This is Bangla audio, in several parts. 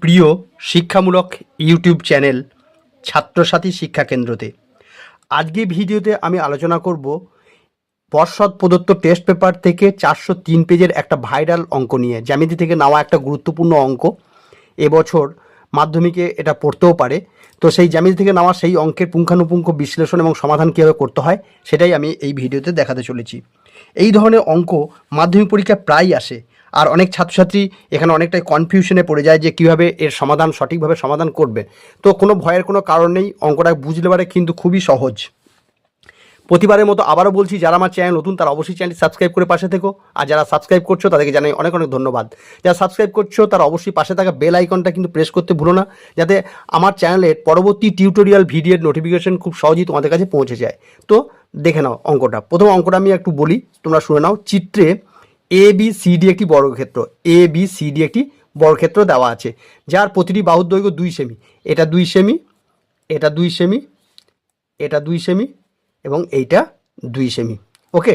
প্রিয় শিক্ষামূলক ইউটিউব চ্যানেল ছাত্রসাথী শিক্ষা কেন্দ্রতে। আজকে ভিডিওতে আমি আলোচনা করব পর্ষদ প্রদত্ত টেস্ট পেপার থেকে চারশো তিন পেজের একটা ভাইরাল অঙ্ক নিয়ে। জ্যামিতি থেকে নেওয়া একটা গুরুত্বপূর্ণ অঙ্ক। এবছর মাধ্যমিকে এটা পড়তেও পারে। তো সেই জ্যামিতি থেকে নেওয়া সেই অঙ্কের পুঙ্খানুপুঙ্খ বিশ্লেষণ এবং সমাধান কীভাবে করতে হয়, সেটাই আমি এই ভিডিওতে দেখাতে চলেছি। এই ধরনের অঙ্ক মাধ্যমিক পরীক্ষায় প্রায়ই আসে। আর অনেক ছাত্রছাত্রী এখানে অনেকটাই কনফিউশনে পড়ে যায় যে কীভাবে এর সমাধান সঠিকভাবে সমাধান করবে। তো কোনো ভয়ের কোনো কারণ নেই, অঙ্কটা বুঝলে পারে কিন্তু খুবই সহজ। প্রতিবারের মতো আবারও বলছি, যারা আমার চ্যানেল নতুন, তারা অবশ্যই চ্যানেলটি সাবস্ক্রাইব করে পাশে থেকো। আর যারা সাবস্ক্রাইব করছ, তাদেরকে জানাই অনেক অনেক ধন্যবাদ। যারা সাবস্ক্রাইব করছ, তারা অবশ্যই পাশে থাকা বেল আইকনটা কিন্তু প্রেস করতে ভুলো না, যাতে আমার চ্যানেলের পরবর্তী টিউটোরিয়াল ভিডিওর নোটিফিকেশন খুব সহজেই তোমাদের কাছে পৌঁছে যায়। তো দেখে নাও অঙ্কটা। প্রথম অঙ্কটা আমি একটু বলি, তোমরা শুনে নাও। চিত্রে এ বি সি ডি একটি বর্গক্ষেত্র। এ বি সি ডি একটি বর্গক্ষেত্র দেওয়া আছে, যার প্রতিটি বাহুর দৈর্ঘ্য দুই সেমি। এটা দুই সেমি, এটা দুই সেমি, এটা দুই সেমি এবং এইটা দুই সেমি ওকে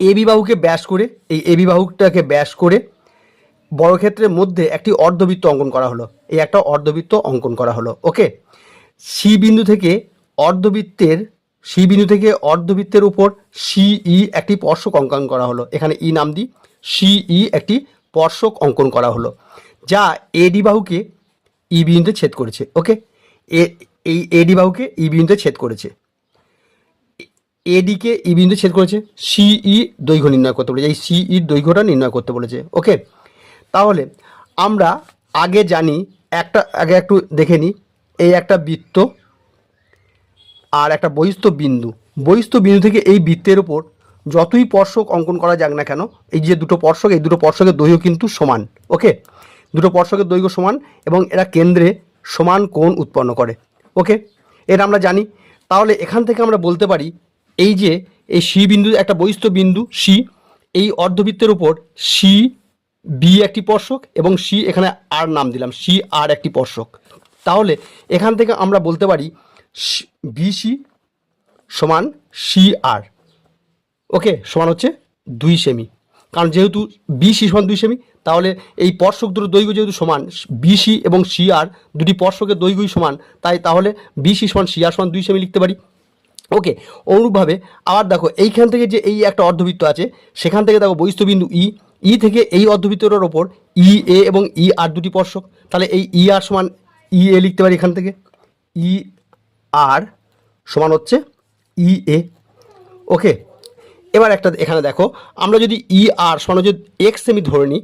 এ বাহুকে ব্যাস করে, এই এ বাহুটাকে ব্যাস করে বর্গক্ষেত্রের মধ্যে একটি অর্ধবৃত্ত অঙ্কন করা হলো। এই একটা অর্ধবৃত্ত অঙ্কন করা হলো। ওকে সি বিন্দু থেকে অর্ধবৃত্তের সি বিন্দু থেকে অর্ধবৃত্তের উপর সিই একটি স্পর্শক অঙ্কন করা হলো। এখানে ই নাম দিই। সিই একটি স্পর্শক অঙ্কন করা হলো, যা এডি বাহুকে ই বিন্দুতে ছেদ করেছে। ওকে এ, এই এডি বাহুকে ই বিন্দুতে ছেদ করেছে। এডিকে ই বিন্দু ছেদ করেছে। সিই দৈর্ঘ্য নির্ণয় করতে বলেছে। এই সিই দৈর্ঘ্যটা নির্ণয় করতে বলেছে। ওকে তাহলে আমরা আগে জানি, একটা, আগে একটু দেখে নিই এই একটা বৃত্ত আর একটা বহিস্থ বিন্দু। বহিস্থ বিন্দু থেকে এই বৃত্তের ওপর যতই স্পর্শক অঙ্কন করা যাক না কেন, এই যে দুটো স্পর্শক, এই দুটো স্পর্শকের দৈর্ঘ্য কিন্তু সমান। ওকে দুটো স্পর্শকের দৈর্ঘ্য সমান এবং এরা কেন্দ্রে সমান কোণ উৎপন্ন করে। ওকে এটা আমরা জানি। তাহলে এখান থেকে আমরা বলতে পারি এই যে, এই সি বিন্দু, একটা বহিস্থ বিন্দু, সি, এই অর্ধবৃত্তের উপর সি, বি একটি স্পর্শক এবং সি, এখানে আর নাম দিলাম, সি, আর একটি স্পর্শক। তাহলে এখান থেকে আমরা বলতে পারি বিসি সমান সি, আর। ওকে, সমান হচ্ছে দুই সেমি। কারণ যেহেতু বিসি সমান দুই সেমি, তাহলে এই স্পর্শক দুটো দৈর্ঘ্য যেহেতু সমান বিসি এবং সি, আর, দুটি স্পর্শকের দৈর্ঘ্যই সমান, তাই তাহলে বিসি সমান সি, আর সমান দুই সেমি লিখতে পারি। ওকে, অনুরূপভাবে আবার দেখো, এইখান থেকে যে এই একটা অর্ধবৃত্ত আছে, সেখান থেকে দেখো বহিস্থবিন্দু ই ই থেকে এই অর্ধবৃত্তটার ওপর ই এ এবং ই আর দুটি স্পর্শক। তাহলে এই ই আর সমান ই এ লিখতে পারি এখান থেকে। ই আর সমান হচ্ছে ই এ ওকে, এবার একটা এখানে দেখো, আমরা যদি ই আর সমান যদি এক্স সেমি ধরে নিই,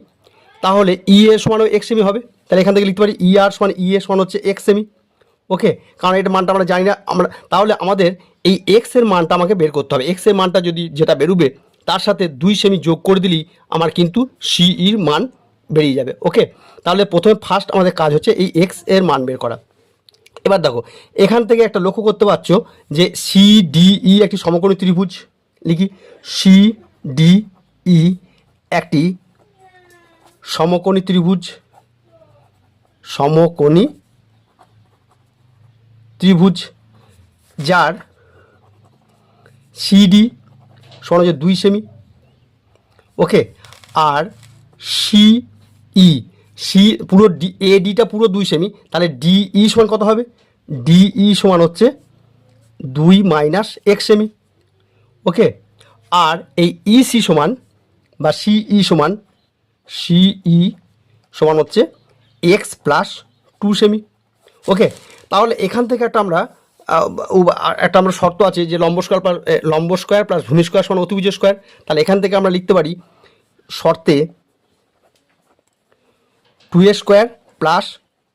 তাহলে ই এ সমানও এক্স সেমি হবে। তাহলে এখান থেকে লিখতে পারি ই আর সমান ই এ সমান হচ্ছে এক্স সেমি ওকে কারণ এটা মানটা আমরা জানি না, আমরা, তাহলে আমাদের এই এক্সের মানটা আমাকে বের করতে হবে। এক্সের মানটা যদি যেটা বেরোবে, তার সাথে দুই সেমি যোগ করে দিলেই আমার কিন্তু সিইর মান বেরিয়ে যাবে। ওকে তাহলে প্রথমে ফার্স্ট আমাদের কাজ হচ্ছে এই এক্সের মান বের করা। এবার দেখো, এখান থেকে একটা লক্ষ্য করতে পারছ যে সি ডি ই একটি সমকোণী ত্রিভুজ, লিখি। সি ডি ই একটি সমকোণী ত্রিভুজ, সমকোণী ত্রিভুজ, যার সিডি সমান হচ্ছে দুই সেমি ওকে আর সিই সি পুরো ডি এ ডিটা পুরো দুই সেমি তাহলে ডিই সমান কত হবে? ডিই সমান হচ্ছে দুই মাইনাস এক সেমি ওকে আর এই ইসি সমান বা সিই সমান সিই সমান হচ্ছে এক্স প্লাস টু সেমি ওকে, তাহলে এখান থেকে একটা আমরা একটা আমরা শর্ত আছে যে লম্ব স্কোয়ার প্লাস লম্ব স্কোয়ার প্লাস ভূমি স্কোয়ার সমান অতিভুজ স্কোয়ার। তাহলে এখান থেকে আমরা লিখতে পারি শর্তে two A square plus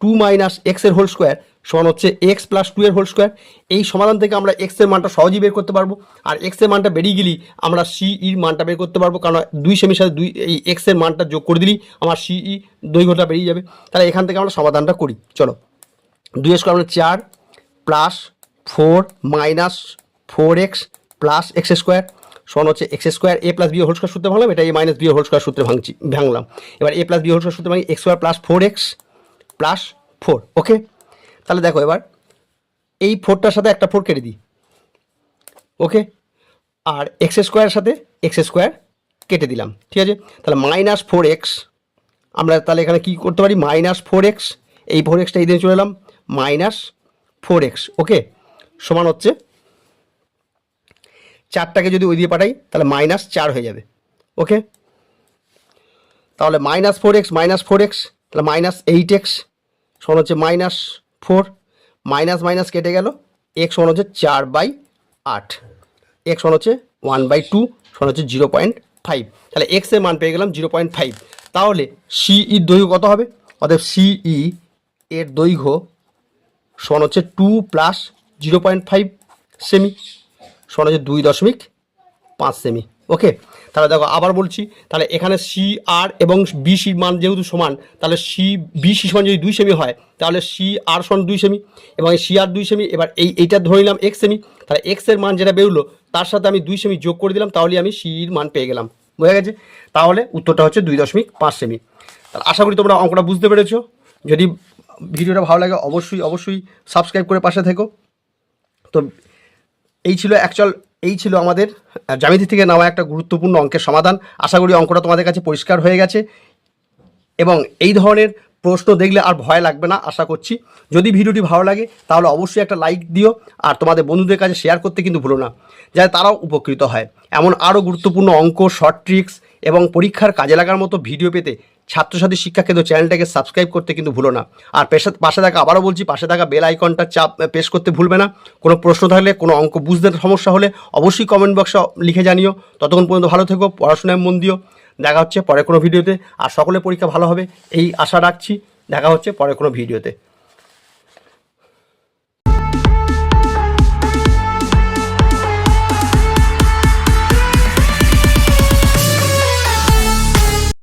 two minus এক্সের হোল স্কোয়ার সমান হচ্ছে এক্স প্লাস টু এর হোল স্কোয়ার এই সমাধান থেকে আমরা এক্সের মানটা সহজেই বের করতে পারব। আর এক্সের মানটা বেরিয়ে গেলেই আমরা সি ইর মানটা বের করতে পারব। কারণ দুই সেমির সাথে দুই, এই এক্সের মানটা যোগ করে দিলেই আমার সি ই দৈর্ঘ্যটা বেরিয়ে যাবে। তাহলে এখান থেকে আমরা সমাধানটা করি। চলো। দুই স্কোয়ার মানে চার plus four minus four X plus X square সমান হচ্ছে X square A plus B whole square সূত্রে ভাঙলাম এটা A minus B whole square সূত্রে ভাঙছি, ভাঙলাম। এবার A plus B whole square সূত্রে ভাঙি X square plus four X plus four okay তাহলে দেখো এবার, এই ফোরটার সাথে একটা ফোর কেটে দিই ওকে আর এক্স স্কোয়ারের সাথে এক্স স্কোয়ার কেটে দিলাম, ঠিক আছে? তাহলে মাইনাস ফোর এক্স আমরা তাহলে এখানে কী করতে পারি? মাইনাস ফোর এক্স এই ফোর এক্সটা এই দিকে চলে এলাম মাইনাস ফোর এক্স, ওকে? সমান হচ্ছে চারটাকে যদি ওই দিয়ে পাঠাই, তাহলে মাইনাস চার হয়ে যাবে, ওকে? তাহলে minus four X, minus four X, তাহলে মাইনাস এইট এক্স, সমান হচ্ছে মাইনাস ফোর, মাইনাস মাইনাস কেটে গেল, এক্স সমান হচ্ছে চার বাই আট, এক্স সমান হচ্ছে ওয়ান বাই টু, সমান হচ্ছে জিরো পয়েন্ট ফাইভ, তাহলে এক্সের মান পেয়ে গেলাম জিরো পয়েন্ট ফাইভ, তাহলে সিই দৈর্ঘ্য কত হবে? অতএব সিই এর দৈর্ঘ্য সমান হচ্ছে two plus zero point five semi সমান হচ্ছে দুই দশমিক পাঁচ সেমি ওকে তাহলে দেখো আবার বলছি, তাহলে এখানে সি আর এবং বি বিসির মান যেহেতু সমান, তাহলে সি বিসি সমান যদি দুই সেমি হয়, তাহলে সি আর সমান দুই সেমি এবং এই সি আর দুই সেমি এবার এই, এইটা ধরে নিলাম এক্স সেমি তাহলে এক্সের মান যেটা বেরোলো, তার সাথে আমি দুই সেমি যোগ করে দিলাম তাহলে আমি সির মান পেয়ে গেলাম। বোঝা গেছে? তাহলে উত্তরটা হচ্ছে দুই দশমিক পাঁচ সেমি তাহলে আশা করি তোমরা অঙ্কটা বুঝতে পেরেছ। যদি ভিডিওটা ভালো লাগে, অবশ্যই অবশ্যই সাবস্ক্রাইব করে পাশে থেকো। তো এই ছিল অ্যাকচুয়াল এই ছিল আমাদের জ্যামিতি থেকে নেওয়া একটা গুরুত্বপূর্ণ অঙ্কের সমাধান। আশা করি অঙ্কটা তোমাদের কাছে পরিষ্কার হয়ে গেছে। এবং এই ধরনের প্রশ্ন দেখলে আর ভয় লাগবে না, আশা করছি। যদি ভিডিওটি ভালো লাগে, তাহলে অবশ্যই একটা লাইক দিও, আর তোমাদের বন্ধুদের কাছে শেয়ার করতে কিন্তু ভুলো না, যাতে তারাও উপকৃত হয়। এমন আরও গুরুত্বপূর্ণ অঙ্ক শর্ট ট্রিক্স এবং পরীক্ষার কাজে লাগার মতো ভিডিও পেতে ছাত্রছাত্রী শিক্ষা কেন্দ্র চ্যানেলটাকে সাবস্ক্রাইব করতে কিন্তু ভুলো না। আর পেশা, পাশে থাকা, আবারও বলছি, পাশে থাকা বেল আইকনটা চাপ পেশ করতে ভুলবে না। কোনো প্রশ্ন থাকলে, কোনো অঙ্ক বুঝতে সমস্যা হলে অবশ্যই কমেন্ট বক্সে লিখে জানিও। ততক্ষণ পর্যন্ত ভালো থেকো, পড়াশোনায় মন দিও। দেখা হচ্ছে পরে কোনো ভিডিওতে। আর সকলে পরীক্ষা ভালো হবে, এই আশা রাখছি। দেখা হচ্ছে পরে কোনো ভিডিওতে।